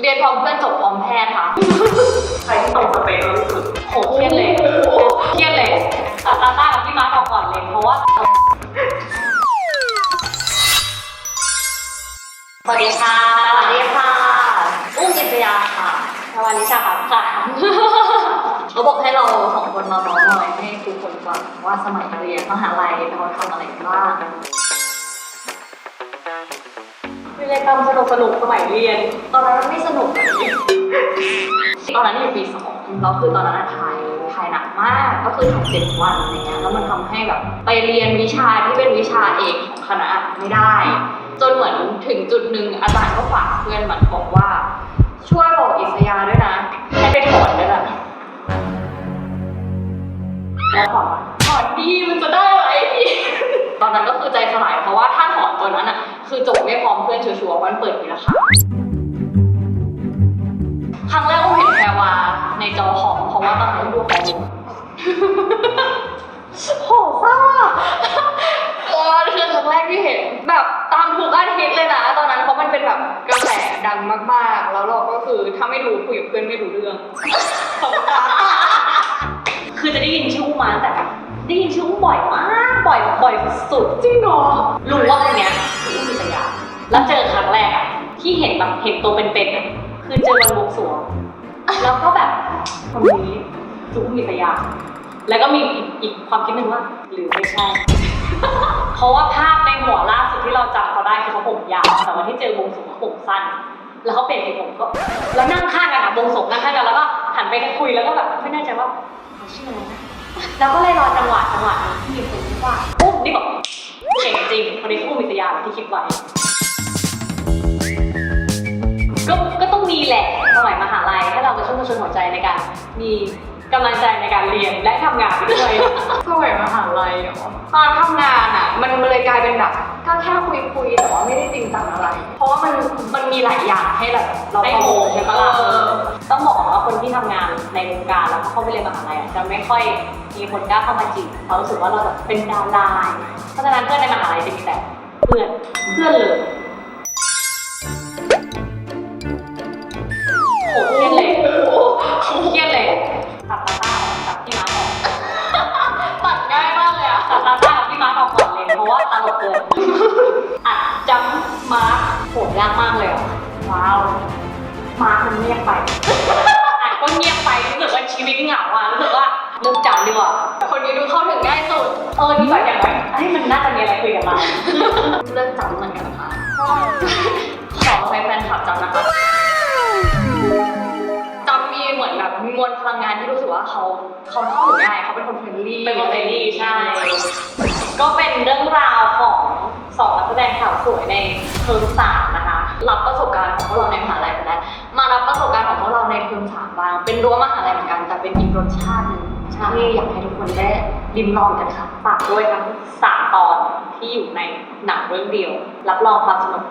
เรียนพร้อมเพื่อนจบพร้อมแพทย์ค่ะใครที่ตรงสเปคเราที่สุดโหเครียดเลยเครียดเลยตัดตาต้ากับพี่มาร์คออกก่อนเลยเพราะว่าสวัสดีค่ะสวัสดีค่ะอุ้มอิสยาค่ะสวัสดีค่ะค่ะเขาบอกให้เราสองคนมาเมาส์มอยให้ทุกคนฟังว่าสมัยเรียนมหาลัยเราทำอะไรกันบ้าง วิเลยกรรมสนุกสนุกสมัยเรียน ตอนนั้นมันไม่สนุกเลยตอนนั้นอยู่ปีสองแล้วคือตอนนั้นอะถ่ายถ่ายหนักมาก ก็คือถ่ายเจ็ดวันอะไรเงี้ย แล้วมันทำให้แบบไปเรียนวิชาที่เป็นวิชาเอกของคณะไม่ได้ จนเหมือนถึงจุดหนึ่งอาจารย์ก็ฝากเพื่อนมันบอกว่า ช่วยบอกอิสยาด้วยนะ ให้ไปถอนด้วยนะแล้วถอนถอนดีมันจะได้ไรอีกตอนนั้นก็คือใจสลายเพราะว่าถ้าถ ตอนนั้นอะ คือจบไม่พร้อมเพื่อนชัวร์ๆวันเปิดปีละค่ะครั้งแรกก็เห็นแพรวาในจอคอมเพราะว่าตอนนั้นดูคอมโหซ่าเออคือครั้งแรกที่เห็น แบบตามทุกอาทิตย์เลยนะตอนนั้นเพราะมันเป็นแบบกระแสดังมากๆ แล้วเราก็คือถ้าไม่ดูคุยกับเพื่อนไม่รู้เรื่องสงสารคือจะได้ยินชื่ออุ้มาแต่ได้ยินชื่ออุ้มบ่อยมาก บ่อยบ่อยสุดจริงเหรอรู้ว่า แล้วเจอครั้งแรกอะที่เห็นแบบเห็นตัวเป็นๆอะคือเจอวันบวงสรวงแล้วก็แบบคนนี้คืออุ้มมิตยาแล้วก็มีอีกอีกความคิดหนึ่งว่า หรือไม่ใช่ เพราะว่าภาพในหัวล่าสุดที่เราจำเขาได้คือเขาผมยาวแต่ว่าที่เจอบวงสวงเขาผมสั้น แล้วเขาเปลี่ยนสีผมก็แล้วนั่งข้างกันอะบวงสวงนั่งข้างกันแล้วก็หันไปคุยแล้วก็แบบไม่แน่ใจว่าเขาชื่ออะไรนะแล้วก็เลยรอจังหวะจังหวะนึงที่มีคนที่ว่าอุ้มนี่บอกเก่งจริงคนนี้คืออุ้มมิตยาที่คิดไว้ แหละสมัยมหาลัยให้เรากระชุ่มกระชวยหัวใจในการมีกำลังใจในการเรียนและทำงานไปด้วย สมัยมหาลัยเหรอตอนทำงานอะ มันเลยกลายเป็นแบบก็แค่คุยคุยๆแต่ว่าไม่ได้จริงจังอะไร เพราะว่ามันมันมีหลายอย่างให้แบบเราได้ประโมมูลใช่ใช่ปะปะล่ะล่ะต้องบอกว่าคนที่ทำงานในวงการแล้วก็เข้าไปเรียนมหาลัยอะจะไม่ค่อยมีคนกล้าเข้ามาจีบเขาะรู้สึกว่าเราแบบเป็นดาราเพราะฉะนั้นเพื่อนในมหาลัยจะมีแต่เพื่อนเพื่อนเลย พี่ม้าออกก่อนเลยเพราะว่าตลกเกินอัดจำมาร์คโหดยากมากเลยอะว้าวมาร์คมันเงียบไปอัดก็เงียบไปรู้สึกว่าชีวิตเหงาอะรู้สึกว่าเลิกจำดีกว่าคนนี้ดูเข้าถึงง่ายสุดเออนี่แบบอย่างไรเอ้ยมันน่าจะมีอะไรคุยกับเราเลิกจำเหมือนกันค่ะขอให้แฟนคลับจำนะคะ มือนแบบมีมวลพลังงานที่รู้สึกว่าเขาเขาเข้าถึงง่ายเขาเป็นคนเฟรนลี่เป็นคนเฟรนลี่ใช่ ก็เป็นเรื่องราวของสองนักแสดงสาวสวยในเทอมสามนะคะ รับประสบการณ์ของพวกเราในมหาลัยไปแล้วมารับประสบการณ์ของพวกเราในเทอมสามบ้างเป็นรั้วมหาลัยเหมือนกัน แต่เป็นอีกรสชาติหนึ่งที่อยากให้ทุกคนได้ริมลองกันค่ะฝากด้วยทั้งสามตอนที่อยู่ในหนังเรื่องเดียว รับรองความสนุก